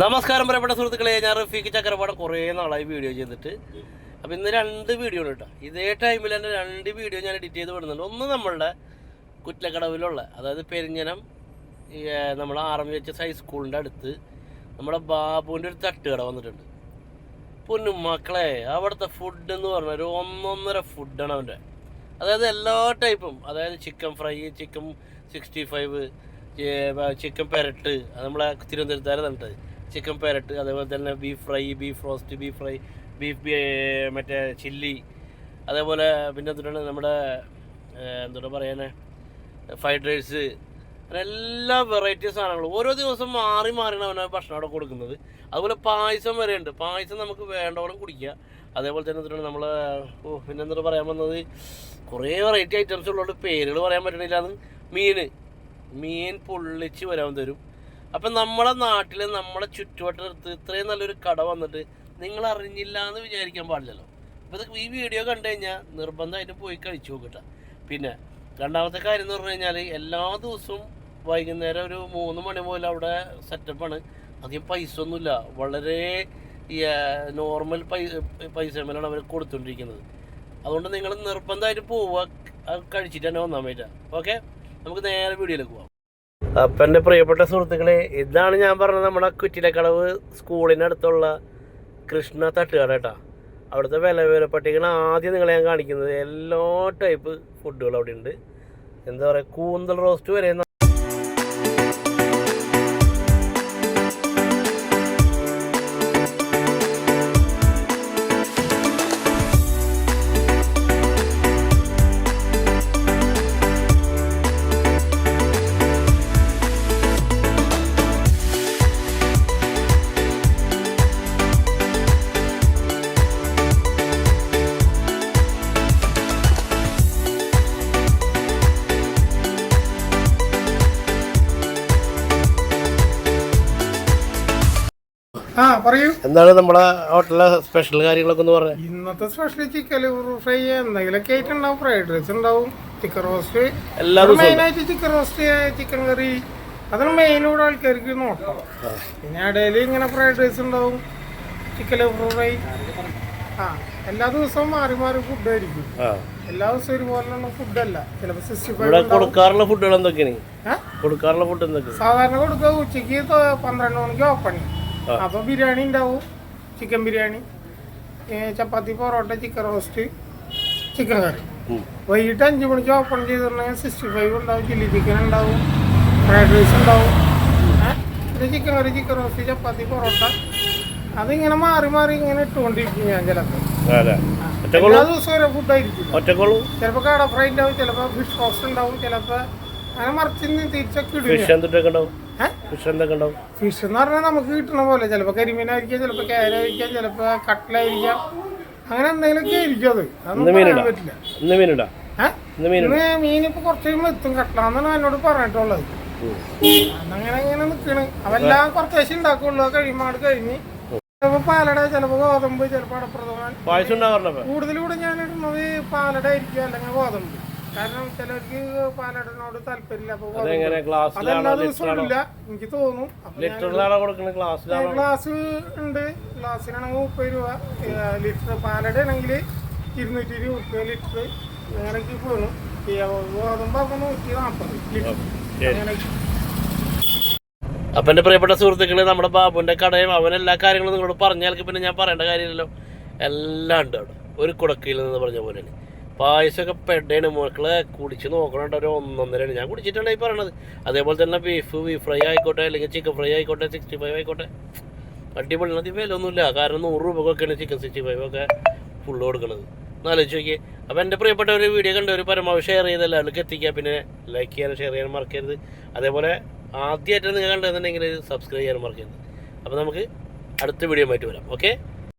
നമസ്കാരം പ്രിയപ്പെട്ട സുഹൃത്തുക്കളെ ഞാൻ റഫീഖ് ചക്രപാടം കുറേ നാളായി വീഡിയോ ചെയ്തിട്ട്. അപ്പോൾ ഇന്ന് രണ്ട് വീഡിയോ ഉണ്ട് കേട്ടോ ഇതേ ടൈമിൽ തന്നെ രണ്ട് വീഡിയോ ഞാൻ എഡിറ്റ് ചെയ്ത് വിടുന്നുണ്ട്. ഒന്ന് നമ്മളുടെ കുറ്റക്കടവിലുള്ള അതായത് പെരിഞ്ഞനം നമ്മുടെ ആർ എം എച്ച് ഹൈസ്കൂളിന്റെ അടുത്ത് നമ്മുടെ ബാബുവിന്റെ ഒരു തട്ടുകട വന്നിട്ടുണ്ട്. പൊന്നുമക്കളെ അവിടുത്തെ ഫുഡ് എന്ന് പറഞ്ഞാൽ ഒരു ഒന്നൊന്നര ഫുഡാണ് അവന്റെ അതായത് എല്ലാ ടൈപ്പും അതായത് chicken fry chicken sixty five chicken പെരട്ട് നമ്മളെ തിരുവനന്തപുരത്താരെ തന്നിട്ട് ചിക്കൻ പാരറ്റ് അതേപോലെ തന്നെ beef fry beef roast beef fry beef മറ്റേ ചില്ലി അതേപോലെ പിന്നെ എന്തുട്ടാണ് നമ്മുടെ എന്താ പറയാനേ ഫ്രൈഡ് റൈസ് എല്ലാ വെറൈറ്റി സാധനങ്ങളും. ഓരോ ദിവസം മാറി മാറിയാണ് അവനെ ഭക്ഷണം അവിടെ കൊടുക്കുന്നത്. അതുപോലെ പായസം വരെ ഉണ്ട് പായസം നമുക്ക് വേണ്ടവണ്ണം കുടിക്കുക. അതേപോലെ തന്നെ എന്താണ് നമ്മൾ ഓ പിന്നെ എന്താ പറയാൻ വന്നത്? കുറേ വെറൈറ്റി ഐറ്റംസ് ഉള്ളതുകൊണ്ട് പേരുകൾ പറയാൻ പറ്റണില്ല അത് മീൻ മീൻ പൊള്ളിച്ച് വരാൻ തരും. അപ്പം നമ്മളെ നാട്ടിൽ നമ്മളെ ചുറ്റുവട്ടത്ത് ഇത്രയും നല്ലൊരു കട വന്നിട്ട് നിങ്ങൾ അറിഞ്ഞില്ല എന്ന് വിചാരിക്കാൻ പാടില്ലല്ലോ. അപ്പൊ ഇത് ഈ വീഡിയോ കണ്ടു കഴിഞ്ഞാൽ നിർബന്ധമായിട്ട് പോയി കഴിച്ചു നോക്കട്ടെ. പിന്നെ രണ്ടാമത്തെ കാര്യം എന്ന് പറഞ്ഞു കഴിഞ്ഞാൽ എല്ലാ ദിവസവും വൈകുന്നേരം ഒരു മൂന്ന് മണി മുതൽ അവിടെ സെറ്റപ്പാണ് അധികം പൈസ ഒന്നുമില്ല. വളരെ നോർമൽ പൈസ പൈസ മേലാണ് അവർ കൊടുത്തുകൊണ്ടിരിക്കുന്നത് അതുകൊണ്ട് നിങ്ങൾ നിർബന്ധമായിട്ട് പോവുക. കഴിച്ചിട്ട് തന്നെ വന്നാൽ പറ്റുക ഓക്കെ നമുക്ക് നേരെ വീഡിയോയിലേക്ക് പോവാം. അപ്പം എന്റെ പ്രിയപ്പെട്ട സുഹൃത്തുക്കളെ ഇതാണ് ഞാൻ പറഞ്ഞത് നമ്മുടെ കുറ്റിലക്കളവ് സ്കൂളിനടുത്തുള്ള കൃഷ്ണ തട്ടുകട കേട്ടോ. അവിടുത്തെ വില വില പട്ടികയാണ് ആദ്യം നിങ്ങളെ ഞാൻ കാണിക്കുന്നത്. എല്ലാ ടൈപ്പ് ഫുഡുകൾ അവിടെ ഉണ്ട് എന്താ പറയുക കൂന്തൽ റോസ്റ്റ് വരെ ആ പറയൂ. എന്താണ് നമ്മുടെ ഹോട്ടലിലെ സ്പെഷ്യൽ കാര്യങ്ങളൊക്കെ ഒന്ന് പറഞ്ഞത് ഇന്നത്തെ സ്പെഷ്യൽ ചിക്കൻ ഫ്രൈ എന്തെങ്കിലുമൊക്കെ ആയിട്ട് ഉണ്ടാവും. ഫ്രൈഡ് റൈസ് ഉണ്ടാവും. ചിക്കൻ റോസ്റ്റ് എല്ലാ മെയിനായിട്ട് മെയിൻ ആയിട്ട് ചിക്കൻ റോസ്റ്റ് ചിക്കൻ കറി അതാണ് മെയിനോട് ആൾക്കാർക്ക് നോക്കാം പിന്നെ ഇടയിൽ ഇങ്ങനെ ഫ്രൈഡ് റൈസ് ഉണ്ടാവും. ചിക്കൻ ഫ്രൈ ആ എല്ലാ ദിവസവും മാറി മാറി ഫുഡ് ആയിരിക്കും. എല്ലാ ദിവസവും ഒരുപോലെയുള്ള ഫുഡല്ല ചിലപ്പോൾ സിക്സ്റ്റി ഇവിടെ ഫൈവ് കൊടുക്കാറുള്ള ഫുഡുകൾ എന്തൊക്കെയാണ് ഏ? കൊടുക്കാറുള്ള ഫുഡ് എന്തൊക്കെ സാധാരണ കൊടുക്കുക ഉച്ചയ്ക്ക് തൊ- പന്ത്രണ്ട് മണിക്ക് ഓപ്പൺ. അപ്പോൾ ബിരിയാണി ഉണ്ടാവും. Chicken biryani. Chapati parotta chicken roast chicken curry. വൈകിട്ട് അഞ്ച് മണിക്ക് ഓപ്പൺ ചെയ്തിട്ടുണ്ടെങ്കിൽ സിക്സ്റ്റി ഫൈവ് ഉണ്ടാവും. ചില്ലി ചിക്കൻ ഉണ്ടാവും. ഫ്രൈഡ് റൈസ് ഉണ്ടാവും? പിന്നെ chicken curry chicken roast chapati parotta. അതിങ്ങനെ മാറി മാറി ഇങ്ങനെ ഇട്ടുകൊണ്ടിരിക്കും ഞാൻ ചിലപ്പോൾ എല്ലാ ദിവസവും ഓരോ ഫുഡായിരിക്കും ചിലപ്പോൾ കട ഫ്രൈ ഉണ്ടാവും ചിലപ്പോൾ ഫിഷ് റോസ്റ്റ് ഉണ്ടാവും ചിലപ്പോൾ അങ്ങനെ മറിച്ച് തിരിച്ചൊക്കെ ഇടും ഫിഷ് എന്തൊക്കെ ഉണ്ടാവും? ഫിഷ് എന്ന് പറഞ്ഞാൽ നമുക്ക് കിട്ടണ പോലെ. ചിലപ്പോൾ കരിമീനായിരിക്കാം ചിലപ്പോൾ കേരായിരിക്കാം ചിലപ്പോൾ കട്ടിലായിരിക്കാം. അങ്ങനെ എന്തെങ്കിലുമൊക്കെ ആയിരിക്കും അത്. അതൊന്നും പറയാൻ പറ്റില്ല. ഇന്ന് മീൻ ഇപ്പൊ കുറച്ച് കഴിയുമ്പോൾ എത്തും. കട്ടലാന്നാണ് എന്നോട് പറഞ്ഞിട്ടുള്ളത്. അങ്ങനെ ഇങ്ങനെ നിൽക്കണ് അവെല്ലാം കുറച്ചേശം ഉണ്ടാക്കുള്ളൂ. കഴിയുമ്പോൾ കഴിഞ്ഞ്. ചിലപ്പോ പാലട ചിലപ്പോ ഗോതമ്പ് ചിലപ്പോ അടപ്രഥമൻ. കൂടുതൽ കൂടെ ഞാൻ ഇടുന്നത് പാലട ആയിരിക്കും അല്ലെങ്കിൽ ഗോതമ്പ്. കാരണം ചിലർക്ക് പാലടനോട് താല്പര്യമില്ല. അതെങ്ങനെ ഗ്ലാസ്സിലാണോ എനിക്ക് തോന്നും. അപ്പോൾ ഞാൻ ലിറ്ററിലാണോ കൊടുക്കുന്നത്? ഗ്ലാസ്സിലാണോ ഗ്ലാസ് ഉണ്ട്. ഗ്ലാസ്സിനാണെങ്കിൽ മുപ്പത് രൂപ. ലിറ്റർ പാലട ആണെങ്കിൽ ഇരുന്നൂറ്റി ഇരുപത് രൂപ ലിറ്റർ. അങ്ങനെയൊക്കെ പോകും ഗോതമ്പ് നൂറ്റി നാൽപ്പത് ലിറ്റർ. അങ്ങനെയൊക്കെ. അപ്പം എന്റെ പ്രിയപ്പെട്ട സുഹൃത്തുക്കളെ നമ്മുടെ ബാബുവിന്റെ കടയും അവൻ എല്ലാ കാര്യങ്ങളും നിങ്ങളോട് പറഞ്ഞാൽ പിന്നെ ഞാൻ പറയേണ്ട കാര്യമില്ലല്ലോ. എല്ലാം ഉണ്ട് അവിടെ. ഒരു കുടക്കയിൽ നിന്ന് പറഞ്ഞ പോലെയാണ്. പായസമൊക്കെ പെടയാണ് മക്കളെ കുടിച്ച് നോക്കണുണ്ട്. ഒരു ഒന്നൊന്നരയാണ്. ഞാൻ കുടിച്ചിട്ടാണ് ഈ പറയണത്. അതേപോലെ തന്നെ ബീഫ് ബീഫ് ഫ്രൈ ആയിക്കോട്ടെ അല്ലെങ്കിൽ ചിക്കൻ ഫ്രൈ ആയിക്കോട്ടെ സിക്സ്റ്റി ഫൈവ് ആയിക്കോട്ടെ. അടിപൊളി അത് വില ഒന്നുമില്ല കാരണം നൂറ് രൂപക്കൊക്കെയാണ് ചിക്കൻ സിക്സ്റ്റി ഫൈവ് ഒക്കെ ഫുള്ള് കൊടുക്കുന്നത് എന്നാലോചിച്ച് നോക്കിയേ. അപ്പോൾ എന്റെ പ്രിയപ്പെട്ട ഒരു വീഡിയോ കണ്ട ഒരു പരമാവധി ഷെയർ ചെയ്ത് എല്ലാവർക്കും എത്തിക്കുക. പിന്നെ ലൈക്ക് ചെയ്യാനും ഷെയർ ചെയ്യാനും മറക്കരുത്. അതേപോലെ ആദ്യമായിട്ട് നിങ്ങൾ കണ്ടെന്നുണ്ടെങ്കിൽ സബ്സ്ക്രൈബ് ചെയ്യാനും മറക്കരുത്. അപ്പോൾ നമുക്ക് അടുത്ത വീഡിയോ ആയിട്ട് വരാം. ഓക്കെ